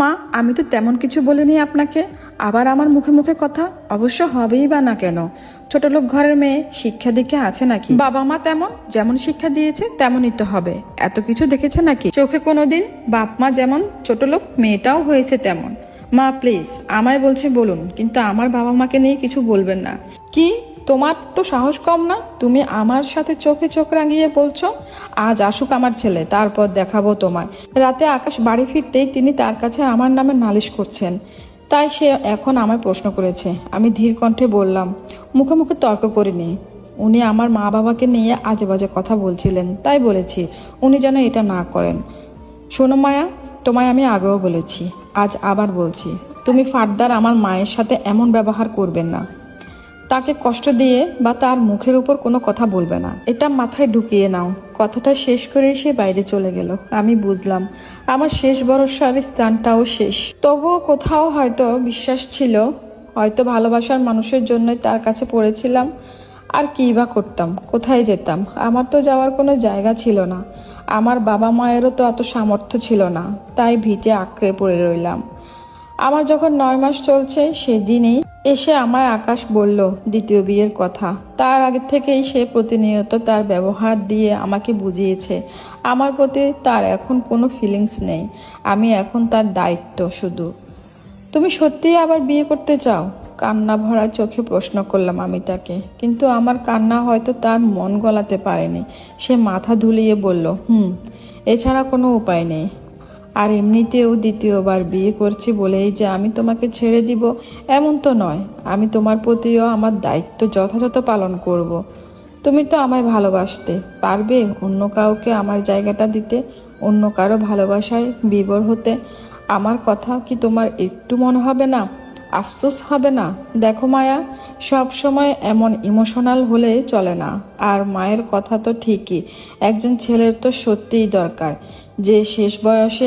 মা, আমি তো তেমন কিছু বলিনি আপনাকে। আবার আমার মুখে মুখে কথা অবশ্য হবেই বা না কেন? ছোট লোক ঘরের মেয়ে, শিক্ষা দীক্ষা আছে নাকি? বাবা মা তেমন, যেমন শিক্ষা দিয়েছে, তেমনই তো হবে। এত কিছু দেখেছে নাকি? চোখে কোনোদিন বাপ মা যেমন ছোট লোক, মেয়েটাও হয়েছে তেমন। মা প্লিজ আমায় বলছে বলুন, কিন্তু আমার বাবা মাকে নিয়ে কিছু বলবেন না। কি? তোমার তো সাহস কম না? তুমি আমার সাথে চোখে চোখ রাঙিয়ে বলছো, আজ আসুক আমার ছেলে, তারপর দেখাবো তোমায়। রাতে আকাশ বাড়ি ফিরতেই তিনি তার কাছে আমার নামে নালিশ করছেন। তাই সে এখন আমায় প্রশ্ন করেছে। আমি ধীর কণ্ঠে বললাম, মুখে মুখে তর্ক করিনি উনি আমার মা বাবাকে নিয়ে আজে বাজে কথা বলছিলেন। তাই বলেছি, উনি যেন এটা না করেন। শোনো মায়া, তোমায় আমি আগেও বলেছি, আজ আবার বলছি, তুমি ফার্দার আমার মায়ের সাথে এমন ব্যবহার করবেন না। তাকে কষ্ট দিয়ে বা তার মুখের উপর কোনো কথা বলবে না। এটা মাথায় ঢুকিয়ে নাও। কথাটা শেষ করেই সে বাইরে চলে গেল। আমি বুঝলাম, আমার শেষ ভরসার স্থানটাও শেষ। তবুও কোথাও হয়তো বিশ্বাস ছিল, হয়তো ভালোবাসার মানুষের জন্যই তার কাছে পড়েছিলাম, আর কী বা করতাম, কোথায় যেতাম? আমার তো যাওয়ার কোনো জায়গা ছিল না। আমার বাবা মায়েরও তো অত সামর্থ্য ছিল না, তাই ভিটে আঁকড়ে পড়ে রইলাম। আমার যখন নয় মাস চলছে, সেদিনই এসে আমায় আকাশ বলল, দ্বিতীয় বিয়ের কথা। তার আগে থেকেই সে প্রতিনিয়ত তার ব্যবহার দিয়ে আমাকে বুঝিয়েছে। আমার প্রতি তার এখন কোনো ফিলিংস নেই। আমি এখন তার দায়িত্ব শুধু। তুমি সত্যিই আবার বিয়ে করতে চাও? কান্না ভরা চোখে প্রশ্ন করলাম আমি তাকে। কিন্তু আমার কান্না হয়তো তার মন গলাতে পারেনি। সে মাথা ধুলিয়ে বলল, হুম, এছাড়া কোনো উপায় নেই। আর এমনিতেও দ্বিতীয়বার বিয়ে করছি বলেই যে আমি তোমাকে ছেড়ে দিব, এমন তো নয়। আমি তোমার প্রতিও আমার দায়িত্ব যথাযথ পালন করব। তুমি তো আমায় ভালোবাসতে পারবে অন্য কাউকে আমার জায়গাটা দিতে, অন্য কারও ভালোবাসায় বিবর হতে। আমার কথা কি তোমার একটু মনে হবে না? আফসোস হবে না? দেখো মায়া, সব সময় এমন ইমোশনাল হলে চলে না। আর মায়ের কথা তো ঠিকই, একজন ছেলের তো সত্যিই দরকার। যে শেষ বয়সে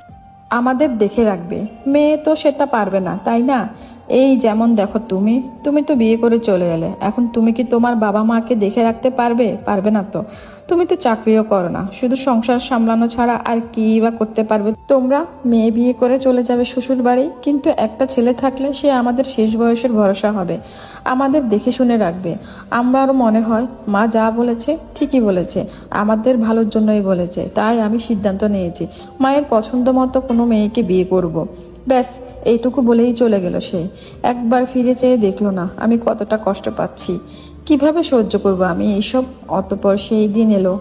আমাদের দেখে রাখবে। মেয়ে তো সেটা পারবে না তাই না? এই যেমন দেখো তুমি তুমি তো বিয়ে করে চলে এলে। এখন তুমি কি তোমার বাবা মাকে দেখে রাখতে পারবে? পারবে না তো। তুমি তো চাকরিও করো না। শুধু সংসার সামলানো ছাড়া আর কি বা করতে পারবে? তোমরা মেয়ে বিয়ে করে চলে যাবে শ্বশুর বাড়ি, কিন্তু একটা ছেলে থাকলে সে আমাদের শেষ বয়সের ভরসা হবে। আমাদের দেখে শুনে রাখবে। আমারও মনে হয়, মা যা বলেছে ঠিকই বলেছে। আমাদের ভালোর জন্যই বলেছে। তাই আমি সিদ্ধান্ত নিয়েছি, মায়ের পছন্দ মতো কোনো মেয়েকে বিয়ে করব। ব্যাস, এইটুকু বলেই চলে গেল সে। একবার ফিরে চেয়ে দেখল না, আমি কতটা কষ্ট পাচ্ছি। কীভাবে সহ্য করব আমি এইসব অতপর সেই দিন এলো,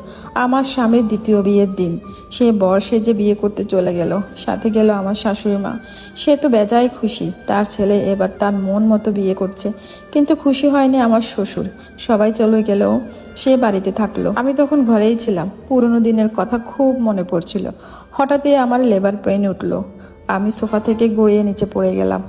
আমার স্বামীর দ্বিতীয় বিয়ের দিন। সে বর যে বিয়ে করতে চলে গেল, সাথে গেল আমার শাশুড়ি মা। সে তো বেজায় খুশি, তার ছেলে এবার তার মন মতো বিয়ে করছে, কিন্তু খুশি হয়নি আমার শ্বশুর। সবাই চলে গেলেও সে বাড়িতে থাকল। আমি তখন ঘরেই ছিলাম, পুরনো দিনের কথা খুব মনে পড়ছিল। হঠাৎই আমার লেবার পেন উঠল। আমি সোফা থেকে গড়িয়ে নিচে পড়ে গেলাম।